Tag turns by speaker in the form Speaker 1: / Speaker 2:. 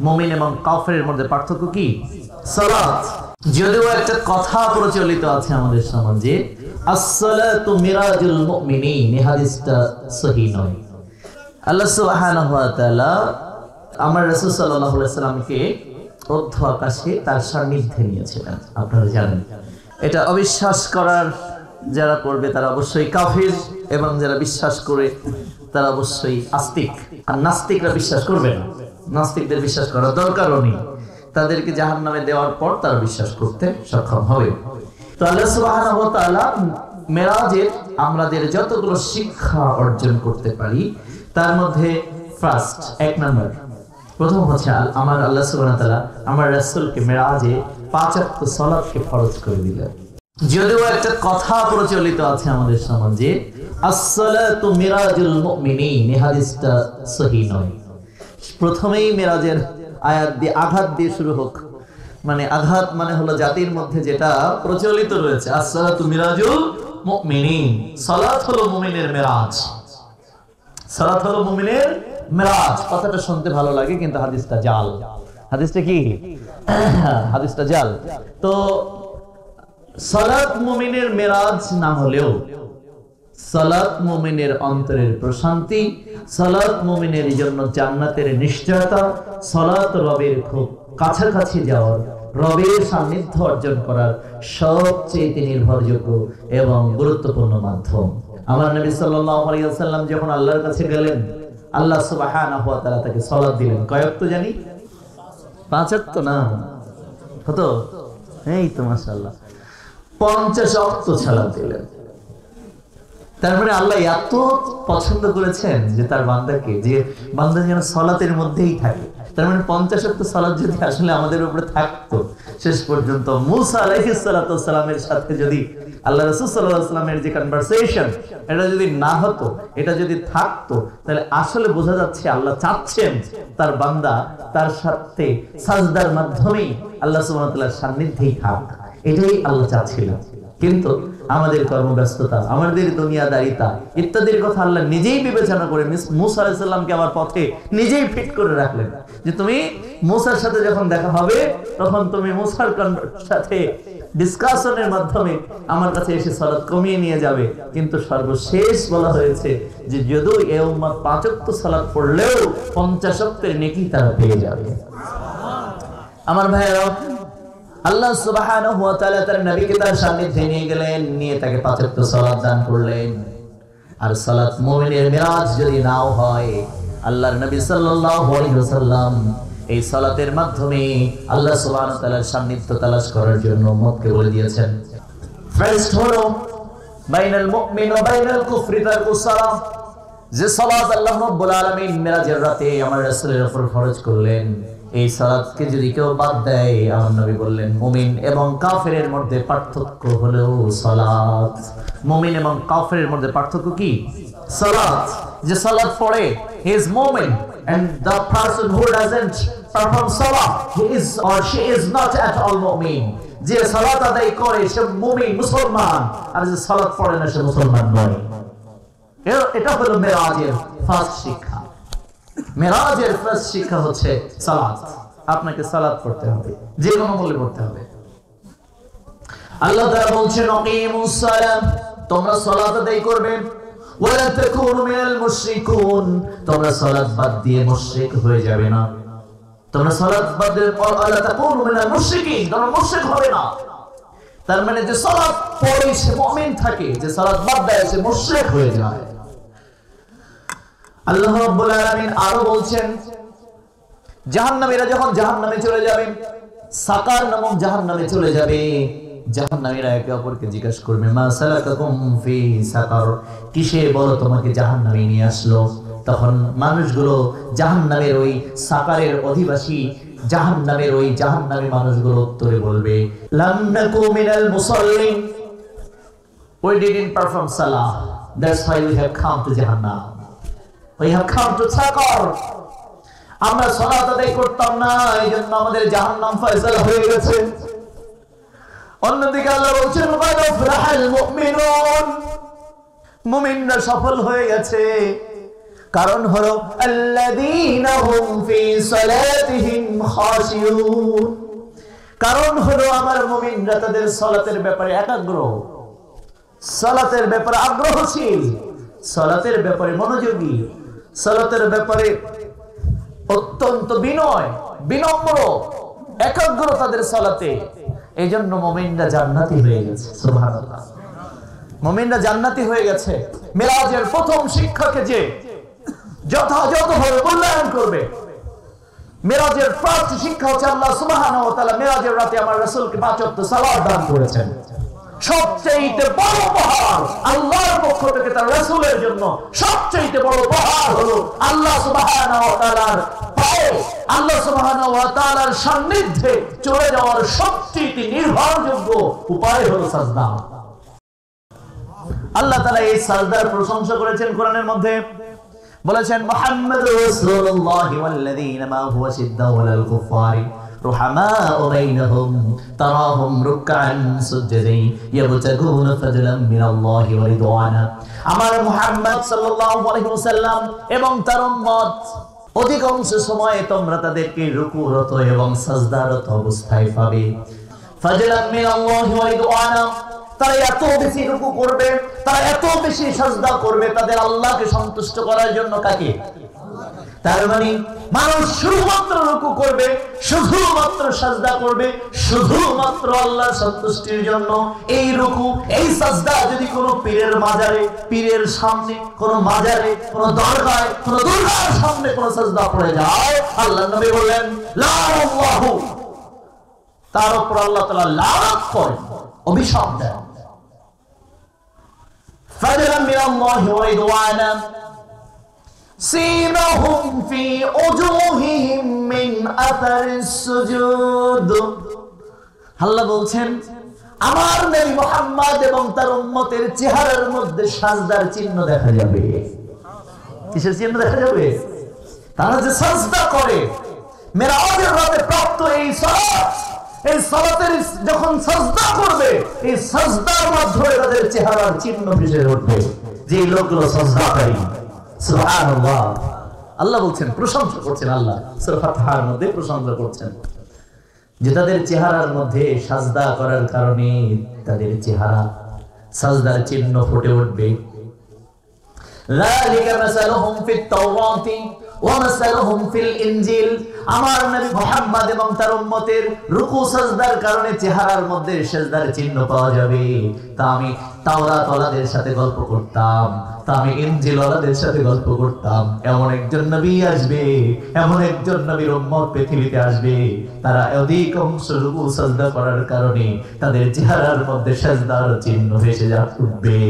Speaker 1: মুমিন এবং কাফেরের মধ্যে পার্থক্য কি? সালাত। যদিও একটা কথা প্রচলিত আছে আমাদের সমাজে, আসসালাতু মিরাজুল মুমিনিন হাদিসটা সহিহ নয়। আল্লাহ সুবহানাহু ওয়া তাআলা আমার রাসূল সাল্লাল্লাহু আলাইহি সাল্লামকে অর্ধ আকাশে তার সান্নিধ্যে নিয়েছিলেন, আপনারা জানেন। এটা অবিশ্বাস করার যারা করবে তারা অবশ্যই কাফির এবং যারা বিশ্বাস করে তারা অবশ্যই আস্তিক। আর নাস্তিকরা বিশ্বাস করবে না। নাস্তিকদের বিশ্বাস করার দরকারও নেই। তাদেরকে জাহান নামে দেওয়ার পর তারা বিশ্বাস করতে সক্ষম হবে। তো আল্লাহ তাআলা মেরাজের আমাদের যতগুলো শিক্ষা অর্জন করতে পারি, তার মধ্যে ফার্স্ট এক নম্বর। প্রথম হচ্ছে আমার আল্লাহ তাআলা আমার রাসূলকে মেরাজে পাঁচ ওয়াক্ত সালাতকে ফরজ করে যদিও একটা কথা প্রচলিত আছে আমাদের সমাজে, আসসালাতু মিরাজুল মুমিনিন হাদিসটা সহিহ নয়। প্রথমেই মেরাজের আয়াত দিয়ে আঘাত দিয়ে শুরু হোক। মানে আঘাত মানে হলো জাতির মধ্যে যেটা প্রচলিত রয়েছে। আসসালাতু মিরাজুল মুমিনিন। সালাত হলো মুমিনের মেরাজ। সালাত হলো মুমিনের মেরাজ। কথাটা শুনতে ভালো লাগে, কিন্তু হাদিসটা জাল। হাদিসটা কি? হাদিসটা জাল। তো সালাত মুমিনের মেরাজ না হলেও সালাত মুমিনের অন্তরের প্রশান্তি, সালাত মুমিনের জন্য জান্নাতের নিশ্চয়তা, সালাত রবের খুব কাছাকাছি যাওয়ার, রবের সান্নিধ্য অর্জন করার সবচেয়ে নির্ভরযোগ্য এবং গুরুত্বপূর্ণ মাধ্যম। আমার নবী ওয়াসাল্লাম যখন আল্লাহর কাছে গেলেন, আল্লাহ তাআলা তাকে সালাত দিলেন। কয়েক তো জানি? পাঁচ ওয়াক্ত না? কত? এই তো মাশাআল্লাহ। পঞ্চাশ অক্ত সালাত দিলেন। তারপরে আল্লাহ এত পছন্দ করেছেন যে তার বান্দাকে, যে বান্দা যেন সলাতের মধ্যেই থাকে। তার মানে পঞ্চাশ অক্ট সলাৎ যদি আসলে আমাদের উপরে থাকতো, শেষ পর্যন্ত মুসা আলাইহিস সালামের সাথে যদি আল্লাহ রসুল সাল্লাহ সাল্লামের যে কনভারসেশন এটা যদি না হতো, এটা যদি থাকতো, তাহলে আসলে বোঝা যাচ্ছে আল্লাহ চাচ্ছেন তার বান্দা তার সাথে সাজদার মাধ্যমেই আল্লাহ সুবহানাহু সান্নিধ্যেই থাক। এটাই আল্লাহ চাচ্ছিলেন। কিন্তু আমাদের কর্মব্যস্ততা, আমাদের দুনিয়াদারিতা ইত্যাদির কথা আল্লাহ নিজেই বিবেচনা করে মিস- আলাইসাল্লামকে আমার পথে নিজেই ফিট করে রাখলেন। যে তুমি মুসার সাথে যখন দেখা হবে, তখন তুমি মুসার সাথে ডিসকাশনের মাধ্যমে আমার কাছে এসে সালাত কমিয়ে নিয়ে যাবে। কিন্তু সর্বশেষ বলা হয়েছে যে যদিও এ উম্মত পাঁচক্ত সালাত পড়লেও পঞ্চাশক্তের নেকি তারা পেয়ে যাবে। আমার ভাইয়েরা আল্লাহ সুবহানাহু ওয়া তাআলা তার নবীকে তার সান্নিধ্যে নিয়ে গেলেন, নিয়ে তাকে পাঁচ ওয়াক্ত সালাত দান করলেন। আর সালাত মুমিনের মিরাজ যদি নাও হয়, আল্লাহর নবী সাল্লাল্লাহু আলাইহি ওয়াসাল্লাম এই সালাতের মাধ্যমে আল্লাহ সুবহানাহু তাআলার সান্নিধ্য তালাশ করার জন্য উম্মতকে বলে দিয়েছেন। ফার্স্ট হলো, বাইনাল মুমিন ওয়া বাইনাল কুফরি তারকুস সালাহ যে সালাত আল্লাহ রাব্বুল আলামিন মিরাজের রাতে আমার রাসূলের উপর ফরজ করলেন। এই সালাতকে যদি কেউ বাদ দেয়, আমার নবী বললেন, মুমিন এবং কাফেরের মধ্যে পার্থক্য হলো সালাত মুমিন এবং কাফেরের মধ্যে পার্থক্য কি? সালাত যে সালাত পড়ে হি ইজ মুমিন, and the person who doesn't perform salah, he is or she is not at all mu'min যে সালাত আদায় করে, সে মুমিন, মুসলমান, আর যে সালাত পড়ে না, সে মুসলমান নয়। এটা হলো মেরাজের ফার্স্ট শিক্ষা। মেরাজের ফার্স্ট শিক্ষা হচ্ছে সালাত। আপনাকে সালাত পড়তে হবে, যে কোনো মূল্যে পড়তে হবে। আল্লাহ তাআলা বলছেন, আকিমুস সালাম তোমরা সালাত আদায় করবে। ওয়ালা তাকুনু মিনাল মুশরিকুন তোমরা সালাত বাদ দিয়ে মুশরিক হয়ে যাবে না। তোমরা সালাত বাদ দিয়ে ওয়ালা তাকুনু মিনাল মুশরিকিন তোমরা মুশরিক হবে না। তার মানে যে সালাত পড়ে সে মুমিন থাকে, যে সালাত বাদ দেয় সে মুশরিক হয়ে যায়। আল্লাহ আলামিন আরও বলছেন জাহান্নামীরা যখন জাহান্নামে চলে যাবে, সাকার নামক জাহান্নামে চলে যাবে। জাহান্নামীরা একে অপরকে জিজ্ঞাসা করবে, মা সালাকাকুম ফি সাকার? কিসে বলো তোমাকে জাহান্নামে নিয়ে আসলো? তখন মানুষগুলো জাহান্নামের ওই সাকারের অধিবাসী জাহান্নামের ওই মানুষগুলো উত্তরে বলবে মিনাল মুসাল্লিন. We have come to Sakar. আমরা সালাত আদায় করতাম না এই জন্য আমাদের জাহান্নাম ফয়সালা হয়ে গেছে। অন্যদিকে আল্লাহ বলছেন মুমিনরা সফল হয়ে গেছে। কারণ হলো কারণ হলো, আমার মুমিনরা তাদের সলাতের ব্যাপারে একাগ্র। সলাতের ব্যাপারে আগ্রহশীল। সলাতের ব্যাপারে মনোযোগী। সালাতের ব্যাপারে অত্যন্ত বিনয়, বিনম্র একাগ্র তাদের সালাতে। এই জন্য মোমিনরা জান্নাতি হয়ে গেছে মোমিনরা জান্নাতি হয়ে গেছে। মেরাজের প্রথম শিক্ষাকে যে যথাযথভাবে মূল্যায়ন করবে। মেরাজের ফার্স্ট শিক্ষা হচ্ছে আল্লাহ সুবহানাহু ওয়া তাআলা মেরাজের রাতে আমার রাসূলকে পাঁচ ওয়াক্ত সালাত দান করেছেন। সবচেয়ে বড় উপহার আল্লাহর পক্ষ থেকে তার রাসূলের জন্য সবচেয়ে বড় উপহার হলো আল্লাহ পায়ে। আল্লাহ তাআলার সান্নিধ্যে চলে যাওয়ার সবচেয়ে নির্ভরযোগ্য উপায় হলো সাজদা। আল্লাহ তাআলা এই সাজদার প্রশংসা করেছেন কোরআনের মধ্যে। বলেছেন মুহাম্মদ মা হুয়া رحماء بينهم تراهم ركعا سجدا يبتغون فضلا من الله ورضوانا আমার মুহাম্মদ সাল্লাল্লাহু আলাইহি ওয়াসাল্লাম এবং তার উম্মত অধিকাংশ সময় তোমরা তাদেরকে রুকুরত এবং সাজদারত অবস্থায় পাবে ফাজলাম মিন আল্লাহি ওয়া রিদওয়ানা তারা এত বেশি রুকু করবে তারা এত বেশি সাজদা করবে তাদের আল্লাহকে সন্তুষ্ট করার জন্য কাকে তার মানে মানুষ শুধুমাত্র রুকু করবে, শুধুমাত্র সাজদা করবে, শুধুমাত্র আল্লাহ সন্তুষ্টির জন্য। এই রুকু, এই সাজদা যদি কোনো পীরের মাজারে, পীরের সামনে, কোনো মাজারে, কোনো দরগায়, কোন দরগার সামনে কোনো সাজদা পড়ে যায় আল্লাহ নবী বললেন লাহু তার উপর আল্লাহ তালা লাভ করেন, অভিশাপ দেন। সিনহুম ফি উজুহিহিম মিন আতারিস সুজুদ। আল্লাহ বলছেন, আমার নবী মুহাম্মদ এবং তার উম্মতের চেহারার মধ্যে সাজদার চিহ্ন দেখা যাবে। কিসের চিহ্ন দেখা যাবে? তারা যে সাজদা করে, মেরাজের রাতে প্রাপ্ত এই সালাত, এই সালাতের যখন সাজদা করবে, এই সাজদার মাধ্যমে তাদের চেহারার চিহ্ন ভেসে উঠবে। যে লোকগুলো সাজদাকারী সুবহানাল্লাহ। আল্লাহ বলছেন, প্রশংসা করছেন আল্লাহ। সূরা ফাতহার মধ্যে প্রশংসা করছেন। যে তাদের চেহারার মধ্যে সাজদা করার কারণে তাদের চেহারা সাজদার চিহ্ন ফুটে উঠবে। লালিকা মাসালুহুম ফিত তাওরাতি ওয়ামাসালুহুম ফিল ইনজিল। আমার নবী মুহাম্মদ এবং তার উম্মতের রুকু, সাজদার কারণে চেহারার মধ্যে সাজদার চিহ্ন পাওয়া যাবে। তা আমি তাওরাত ওয়ালাদের সাথে গল্প করতাম, তা আমি ইনজিল ওয়ালাদের সাথে গল্প করতাম। এমন একজন নবী আসবে, এমন একজন নবীর উম্মত পৃথিবীতে আসবে। তারা অধিক অংশ রুকু, সাজদা করার কারণে তাদের চেহারার মধ্যে সাজদার চিহ্ন ভেসে যা উঠবে।